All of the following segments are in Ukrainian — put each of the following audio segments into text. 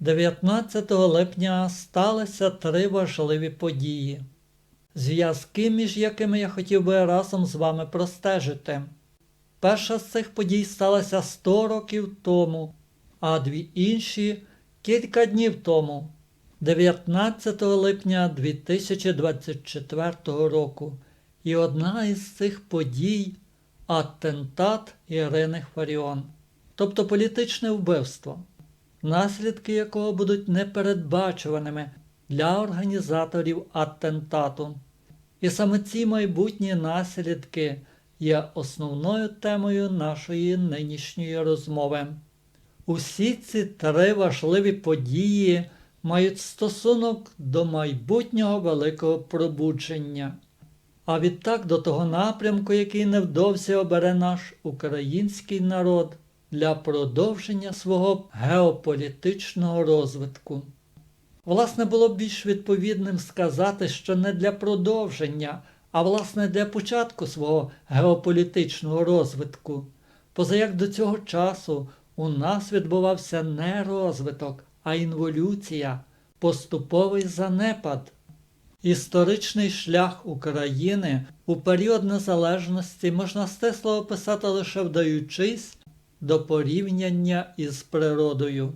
19 липня сталися три важливі події, зв'язки між якими я хотів би разом з вами простежити. Перша з цих подій сталася 100 років тому, а дві інші кілька днів тому, 19 липня 2024 року. І одна із цих подій атентат Ірини Фаріон, тобто політичне вбивство, наслідки якого будуть непередбачуваними для організаторів атентату. І саме ці майбутні наслідки є основною темою нашої нинішньої розмови. Усі ці три важливі події мають стосунок до майбутнього великого пробудження, а відтак до того напрямку, який невдовзі обере наш український народ для продовження свого геополітичного розвитку. Власне, було б більш відповідним сказати, що не для продовження, а власне для початку свого геополітичного розвитку. Позаяк до цього часу у нас відбувався не розвиток, а інволюція, поступовий занепад. Історичний шлях України у період незалежності можна стисло описати лише вдаючись до порівняння із природою.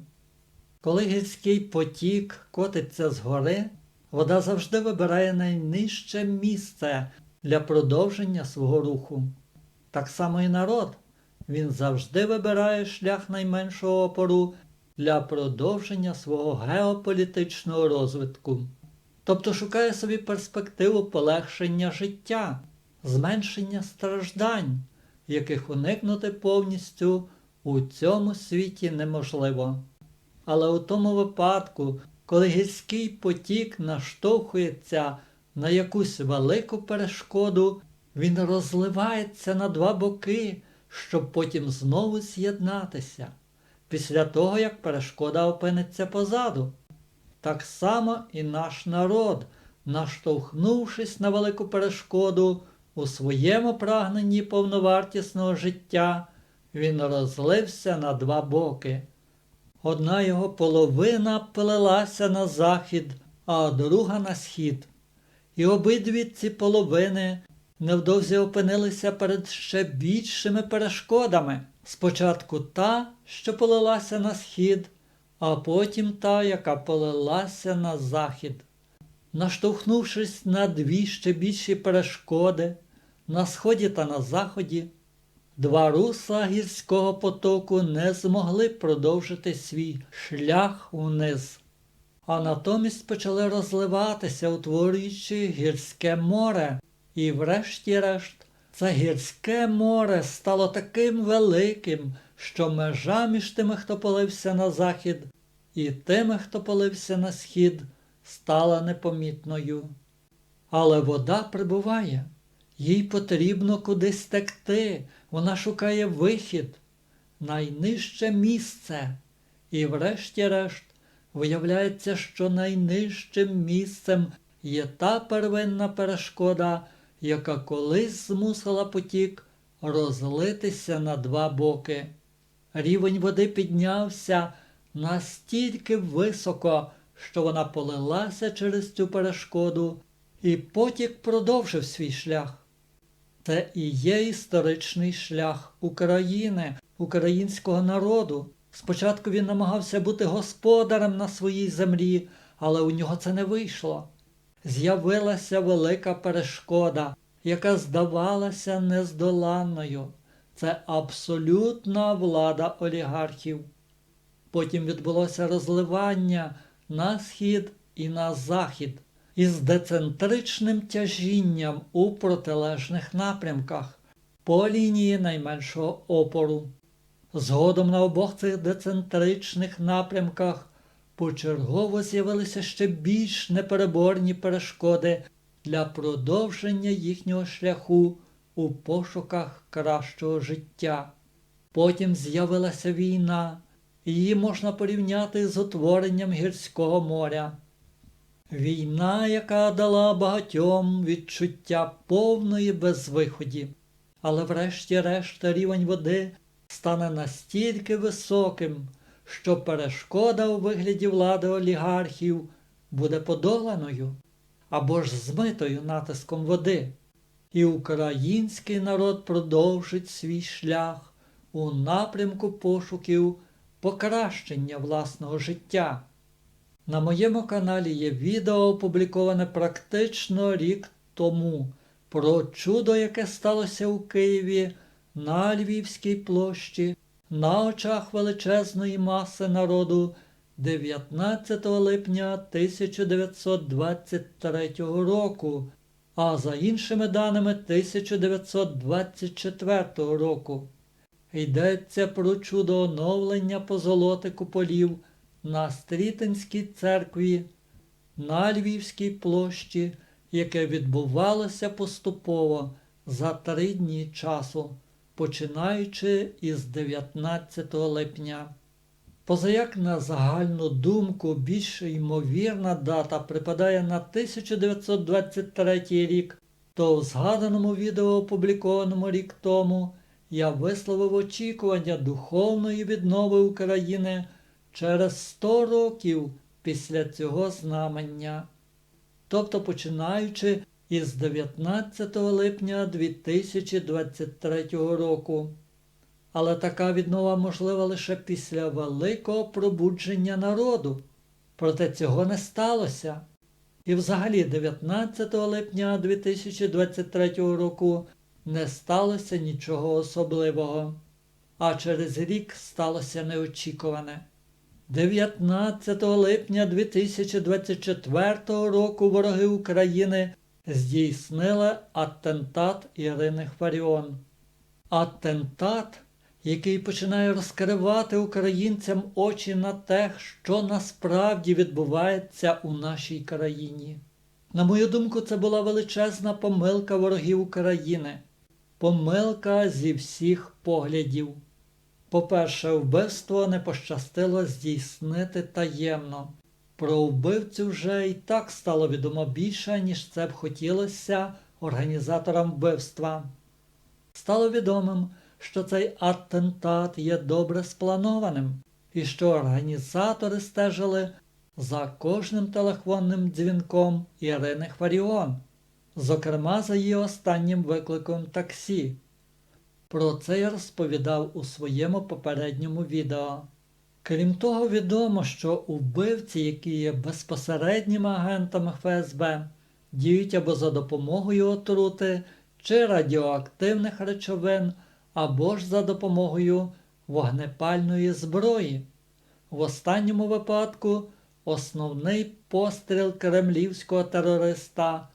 Коли гірський потік котиться з гори, вода завжди вибирає найнижче місце для продовження свого руху. Так само і народ. Він завжди вибирає шлях найменшого опору для продовження свого геополітичного розвитку. Тобто шукає собі перспективу полегшення життя, зменшення страждань, яких уникнути повністю у цьому світі неможливо. Але у тому випадку, коли гірський потік наштовхується на якусь велику перешкоду, він розливається на два боки, щоб потім знову з'єднатися, після того, як перешкода опиниться позаду. Так само і наш народ, наштовхнувшись на велику перешкоду у своєму прагненні повновартісного життя, він розлився на два боки. Одна його половина плелася на захід, а друга на схід. І обидві ці половини невдовзі опинилися перед ще більшими перешкодами. Спочатку та, що полилася на схід, а потім та, яка полилася на захід. Наштовхнувшись на дві ще більші перешкоди, на сході та на заході, два русла гірського потоку не змогли продовжити свій шлях униз, а натомість почали розливатися, утворюючи гірське море, і, врешті-решт, це гірське море стало таким великим, що межа між тими, хто полився на захід, і тими, хто полився на схід, стала непомітною. Але вода прибуває, їй потрібно кудись текти, вона шукає вихід, найнижче місце. І, врешті-решт, виявляється, що найнижчим місцем є та первинна перешкода, яка колись змусила потік розлитися на два боки. Рівень води піднявся настільки високо, що вона полилася через цю перешкоду, і потік продовжив свій шлях. Це і є історичний шлях України, українського народу. Спочатку він намагався бути господарем на своїй землі, але у нього це не вийшло. З'явилася велика перешкода, яка здавалася нездоланною. Це абсолютна влада олігархів. Потім відбулося розливання на схід і на захід із децентричним тяжінням у протилежних напрямках по лінії найменшого опору. Згодом на обох цих децентричних напрямках почергово з'явилися ще більш непереборні перешкоди для продовження їхнього шляху у пошуках кращого життя. Потім з'явилася війна, її можна порівняти з утворенням гірського моря. Війна, яка дала багатьом відчуття повної безвиході, але врешті-решт рівень води стане настільки високим, що перешкода у вигляді влади олігархів буде подоланою або ж змитою натиском води, і український народ продовжить свій шлях у напрямку пошуків покращення власного життя. На моєму каналі є відео, опубліковане практично рік тому, про чудо, яке сталося у Києві на Львівській площі на очах величезної маси народу 19 липня 1923 року, а за іншими даними 1924 року. Йдеться про чудо оновлення позолоти куполів на Стрітинській церкві на Львівській площі, яке відбувалося поступово за три дні часу, починаючи із 19 липня. Позаяк на загальну думку більш ймовірна дата припадає на 1923 рік, то в згаданому відео, опублікованому рік тому, я висловив очікування духовної віднови України через 100 років після цього знамення, тобто починаючи із 19 липня 2023 року. Але така віднова можлива лише після великого пробудження народу. Проте цього не сталося. І взагалі 19 липня 2023 року не сталося нічого особливого, а через рік сталося неочікуване. 19 липня 2024 року вороги України здійснили атентат Ірини Хваріон. Атентат, який починає розкривати українцям очі на те, що насправді відбувається у нашій країні. На мою думку, це була величезна помилка ворогів України. Помилка зі всіх поглядів. По-перше, вбивство не пощастило здійснити таємно. Про вбивцю вже і так стало відомо більше, ніж це б хотілося організаторам вбивства. Стало відомим, що цей атентат є добре спланованим і що організатори стежили за кожним телефонним дзвінком Ірини Хваріон, зокрема за її останнім викликом таксі. Про це я розповідав у своєму попередньому відео. Крім того, відомо, що убивці, які є безпосередніми агентами ФСБ, діють або за допомогою отрути чи радіоактивних речовин, або ж за допомогою вогнепальної зброї. В останньому випадку основний постріл кремлівського терориста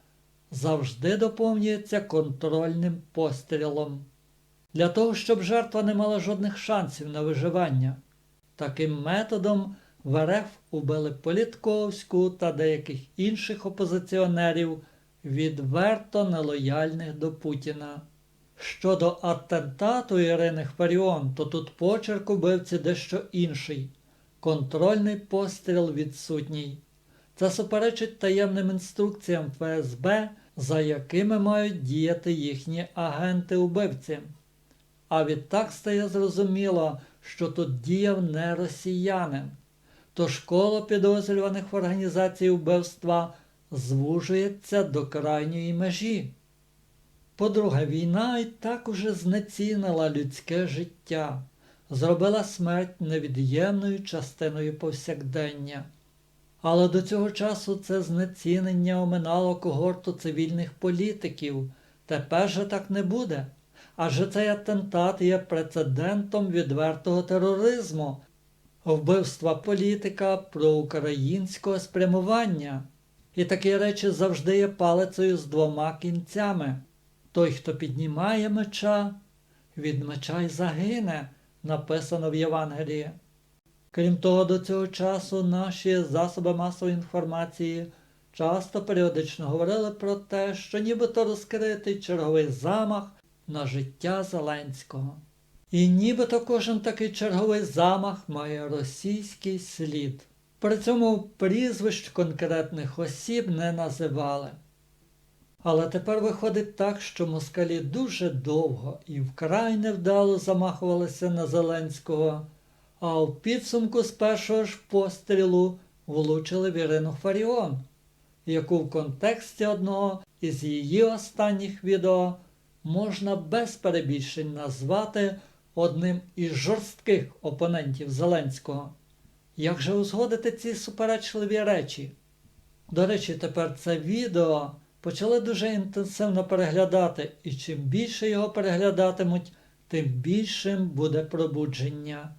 завжди доповнюється контрольним пострілом. Для того, щоб жертва не мала жодних шансів на виживання. Таким методом в РФ убили Політковську та деяких інших опозиціонерів, відверто нелояльних до Путіна. Щодо атентату Ірини Хваріон, то тут почерк убивці дещо інший. Контрольний постріл відсутній. Це суперечить таємним інструкціям ФСБ, за якими мають діяти їхні агенти-убивці. А відтак стає зрозуміло, що тут діяв не росіянин. Тож коло підозрюваних в організації вбивства звужується до крайньої межі. По-друге, війна і так уже знецінила людське життя, зробила смерть невід'ємною частиною повсякдення. Але до цього часу це знецінення оминало когорту цивільних політиків. Тепер же так не буде. Адже цей атентат є прецедентом відвертого тероризму, вбивства політика проукраїнського спрямування. І такі речі завжди є палицею з двома кінцями. Той, хто піднімає меча, від меча й загине, написано в Євангелії. Крім того, до цього часу наші засоби масової інформації часто періодично говорили про те, що нібито розкритий черговий замах на життя Зеленського. І нібито кожен такий черговий замах має російський слід. При цьому прізвищ конкретних осіб не називали. Але тепер виходить так, що москалі дуже довго і вкрай невдало замахувалися на Зеленського, а в підсумку з першого ж пострілу влучили в Ірину Фаріон, яку в контексті одного із її останніх відео можна без перебільшень назвати одним із жорстких опонентів Зеленського. Як же узгодити ці суперечливі речі? До речі, тепер це відео почали дуже інтенсивно переглядати, і чим більше його переглядатимуть, тим більшим буде пробудження.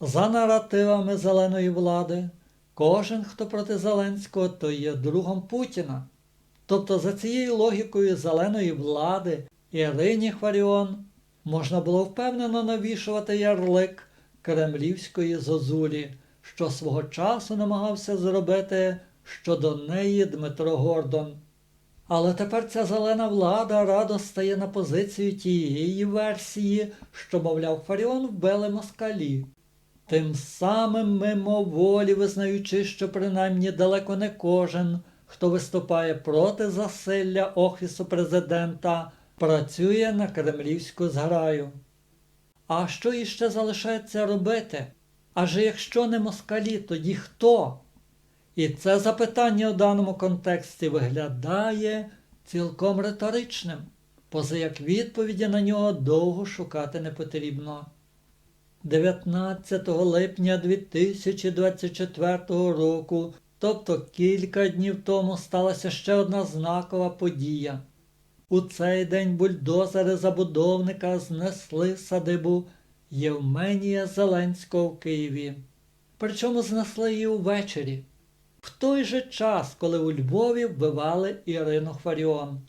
За наративами зеленої влади, кожен, хто проти Зеленського, то є другом Путіна. Тобто за цією логікою зеленої влади Ірині Хваріон можна було впевнено навішувати ярлик кремлівської зозулі, що свого часу намагався зробити щодо неї Дмитро Гордон. Але тепер ця зелена влада радо стає на позицію тієї версії, що, мовляв, Фаріон вбили москалі. Тим самим мимоволі визнаючи, що принаймні далеко не кожен, хто виступає проти засилля Офісу президента, працює на кремлівську зграю. А що іще залишається робити? Адже якщо не москалі, тоді хто? І це запитання у даному контексті виглядає цілком риторичним, поза як відповіді на нього довго шукати не потрібно. 19 липня 2024 року, тобто кілька днів тому, сталася ще одна знакова подія. У цей день бульдозери забудовника знесли садибу Євменія Зеленського в Києві. Причому знесли її увечері, в той же час, коли у Львові вбивали Ірину Хваріон.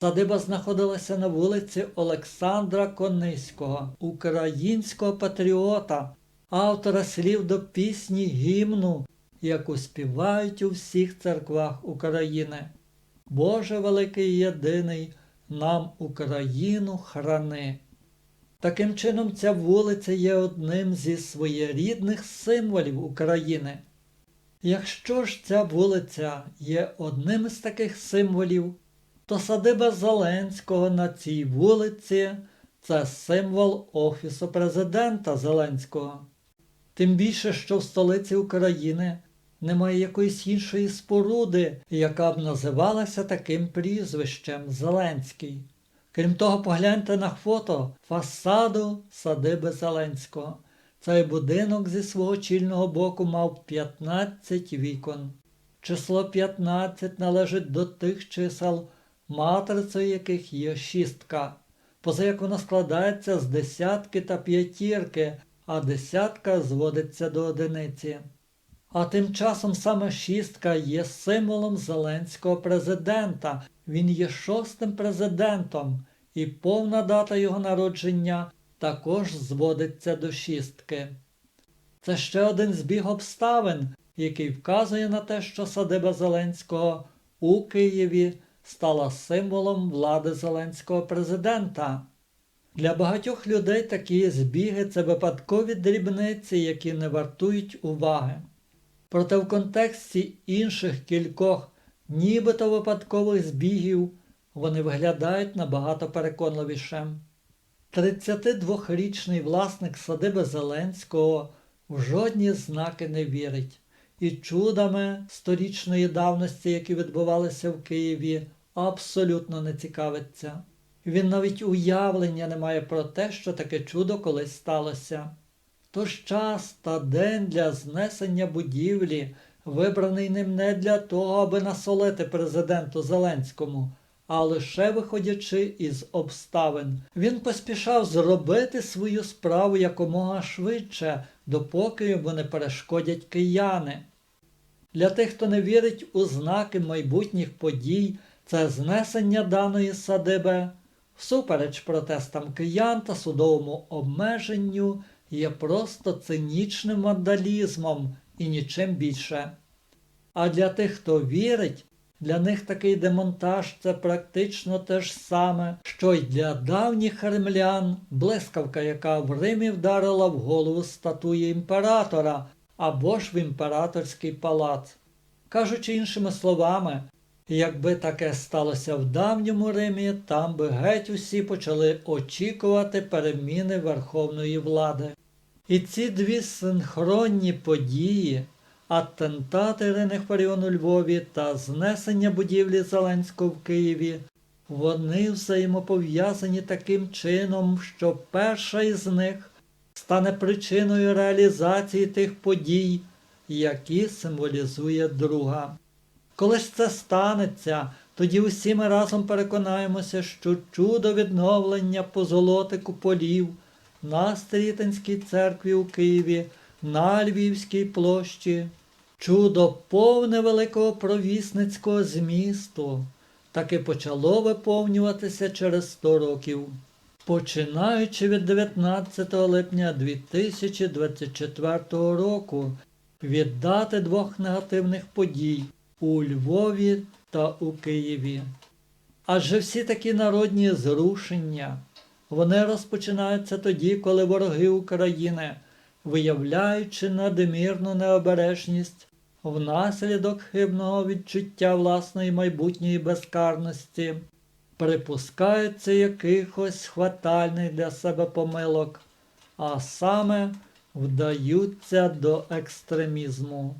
Садиба знаходилася на вулиці Олександра Кониського, українського патріота, автора слів до пісні гімну, яку співають у всіх церквах України. Боже великий єдиний, нам Україну храни. Таким чином, ця вулиця є одним зі своєрідних символів України. Якщо ж ця вулиця є одним із таких символів, то садиба Зеленського на цій вулиці це символ Офісу президента Зеленського. Тим більше, що в столиці України немає якоїсь іншої споруди, яка б називалася таким прізвищем Зеленський. Крім того, погляньте на фото фасаду садиби Зеленського. Цей будинок зі свого чільного боку мав 15 вікон. Число 15 належить до тих чисел, матрицею яких є шістка, поза як воно складається з десятки та п'ятірки, а десятка зводиться до одиниці. А тим часом саме шістка є символом зеленського президента. Він є шостим президентом, і повна дата його народження також зводиться до шістки. Це ще один збіг обставин, який вказує на те, що садиба Зеленського у Києві стала символом влади зеленського президента. Для багатьох людей такі збіги це випадкові дрібниці, які не вартують уваги. Проте в контексті інших кількох, нібито випадкових збігів, вони виглядають набагато переконливіше. 32-річний власник садиби Зеленського в жодні знаки не вірить, і чудами сторічної давності, які відбувалися в Києві, абсолютно не цікавиться. Він навіть уявлення не має про те, що таке чудо колись сталося. Тож час та день для знесення будівлі, вибраний ним не для того, аби насолити президенту Зеленському, а лише виходячи із обставин. Він поспішав зробити свою справу якомога швидше, допоки йому не перешкодять кияни. Для тих, хто не вірить у знаки майбутніх подій, це знесення даної садиби, всупереч протестам киян та судовому обмеженню, є просто цинічним вандалізмом і нічим більше. А для тих, хто вірить, для них такий демонтаж це практично те ж саме, що й для давніх римлян блискавка, яка в Римі вдарила в голову статуї імператора або ж в імператорський палац. Кажучи іншими словами, якби таке сталося в давньому Римі, там би геть усі почали очікувати переміни верховної влади. І ці дві синхронні події, атентати Ірини Фаріон у Львові та знесення будівлі Зеленського в Києві, вони взаємопов'язані таким чином, що перша із них стане причиною реалізації тих подій, які символізує друга. Коли ж це станеться, тоді усі ми разом переконаємося, що чудо відновлення позолоти куполів на Стрітинській церкві у Києві, на Львівській площі, чудо повне великого провісницького змісту, таки почало виповнюватися через 100 років. Починаючи від 19 липня 2024 року, від дати двох негативних подій у Львові та у Києві. Адже всі такі народні зрушення, вони розпочинаються тоді, коли вороги України, виявляючи надмірну необережність внаслідок хибного відчуття власної майбутньої безкарності, припускаються якихось хватальних для себе помилок, а саме вдаються до екстремізму.